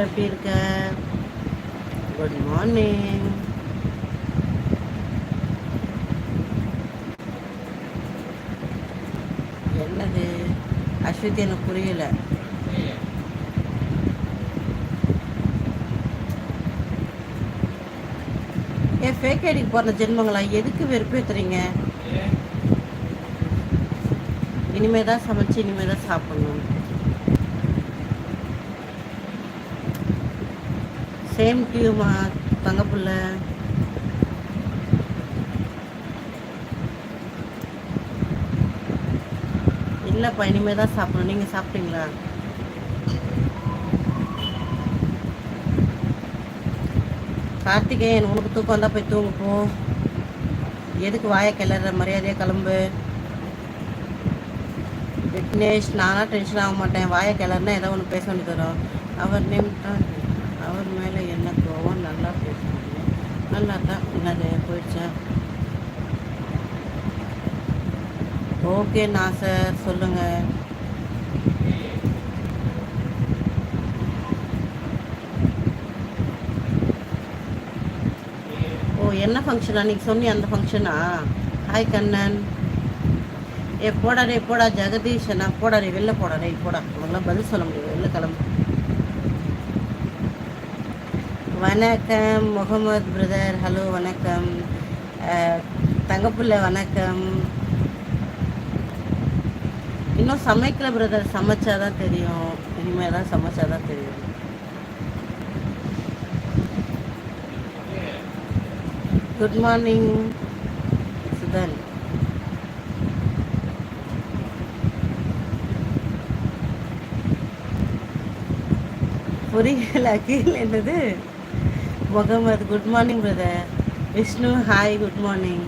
தங்கப்புள்ள எப்படி இருக்க? Good morning என்னது? அஸ்வித் எனக்கு புரியல. ஏன் ஃபேக் ஐடிக்கு போகிற ஜென்மங்களா? எதுக்கு வெறுப்பேத்துறீங்க? இனிமே தான் சமைச்சு இனிமே தான் சாப்பிடணும். சேம் டியூமா தங்கப்புள்ள இல்லைப்பா இனிமேல் தான் சாப்பிடணும். நீங்கள் சாப்பிட்டீங்களா? கார்த்திகேயன் உனக்கு தூக்கம் வந்தால் போய் தூங்குப்போம் எதுக்கு வாயை கிளற? மரியாதையாக கிளம்பு. விக்னேஷ் நானாக டென்ஷன் ஆக மாட்டேன். வாயை கிளறுனா ஏதோ ஒன்று பேச வேண்டியது வரும். அவர் நேம் தான் அவர் மேலே என்ன கோவம் நல்லா பேசுவாங்க நல்லா தான் நிறைய போயிடுச்சா? ஓகே நான் சார் சொல்லுங்கள் ஓ என்ன ஃபங்க்ஷனா நீங்கள் சொன்னி அந்த ஃபங்க்ஷனா ஹாய் கண்ணன். ஏ போடாடே போடா ஜெகதீஷனா போடா டே வெளில போடாடே போடா. அவங்களாம் பதில் சொல்ல முடியும் வெளில கிளம்பு. வணக்கம் முகமது பிரதர் ஹலோ வணக்கம். தங்கப்புள்ள வணக்கம். இன்னும் சமைக்கல பிரதர் சமைச்சாதான் தெரியும். இனிமேல் தான் சமைச்சாதான் தெரியும். குட் மார்னிங் சுதன் புரியல கீழே என்னது? Mohammed good morning brother Vishnu hi good morning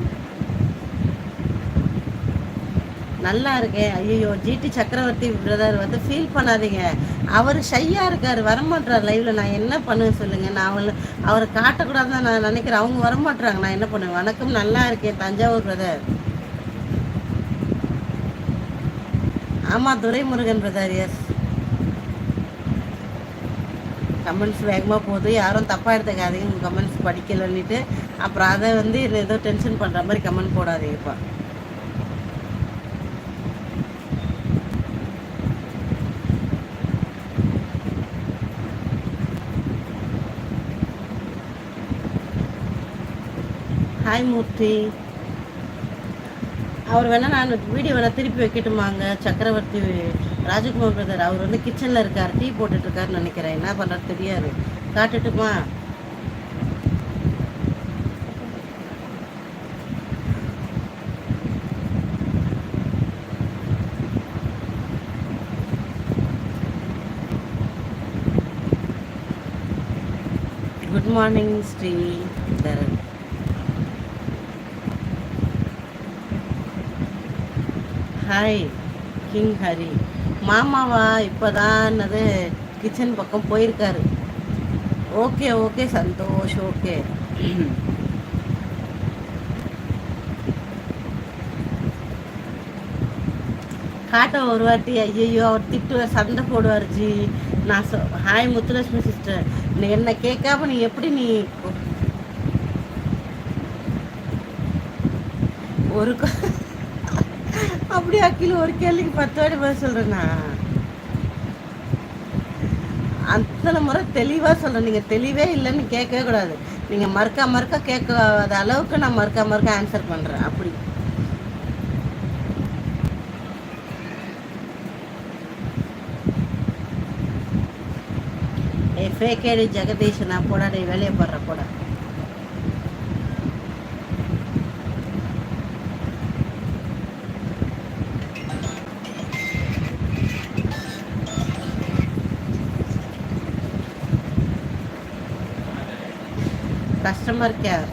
நல்லா இருக்கேன். ஐயோ ஜிடி சக்கரவர்த்தி பிரதர் வந்து ஃபீல் பண்ணாதீங்க. அவர் ஷையாக இருக்கார் வரமாட்டார் லைவில் நான் என்ன பண்ணுவேன் சொல்லுங்கள் நான் அவளை அவரை காட்டக்கூடாதுன்னு நான் நினைக்கிறேன். அவங்க வரமாட்டுறாங்க நான் என்ன பண்ணுவேன்? வணக்கம் நல்லா இருக்கேன் தஞ்சாவூர் பிரதர் ஆமாம் துரைமுருகன் பிரதர் எஸ் கமெண்ட்ஸ் வேகமாக போகுது. யாரும் தப்பாக எடுத்துக்காதீங்க. உங்கள் கமெண்ட்ஸ் படிக்கலன்னுட்டு. அப்புறம் அதை வந்து ஏதோ டென்ஷன் பண்ணுற மாதிரி கமெண்ட் போடாதீங்கப்பா ஹாய் மூர்த்தி. அவர் வேணால் நான் வீடியோ வேணால் திருப்பி வைக்கட்டுமாங்க? சக்கரவர்த்தி ராஜகுமார் பிரதர் அவர் வந்து கிச்சனில் இருக்கார் டீ போட்டுட்டு இருக்காருன்னு நினைக்கிறேன். என்ன பண்ணுறது தெரியாது. காட்டுட்டுமா? Good morning Sridharan hi king Hari மாமாவா? இப்போதான் அது கிச்சன் பக்கம் போயிருக்காரு. Okay okay Santhosh okay. காட்ட ஒரு வாட்டி ஐயையோ அவர் திட்டுவார் சண்டை போடுவார் ஜி. நான் சொ ஹாய் முத்துலட்சுமி சிஸ்டர் நீ என்ன கேட்காம நீ எப்படி நீ ஒரு அப்படியே அக்கில் ஒரு கேள்விக்கு பத்து வாட்டி பதில் சொல்கிறேண்ணா அத்தனை முறை தெளிவாக சொல்கிறேன் நீங்கள் தெளிவே இல்லைன்னு கேட்கவே கூடாது. நீங்கள் மறுக்கா மறுக்கா கேட்காத அளவுக்கு நான் மறுக்கா மறுக்கா ஆன்சர் பண்ணுறேன் அப்படி. ஃபேக்கேடி ஜெகதீஷ் நான் போடாடி வேலையை போடுற போடா. Customer care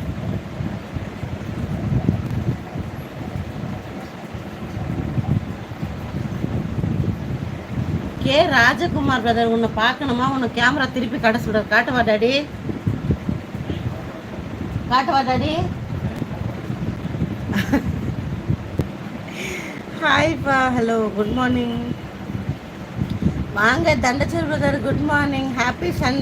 K Rajakumar brother உன்னை பார்க்கணுமா? உன்னை கேமரா திருப்பி கடை சொல்ற காட்டுவா டாடி. காட்டுவா டாடி. ஹாய்ப்பா ஹலோ குட் மார்னிங் வாங்க தண்டச்சர் brother good morning happy Sunday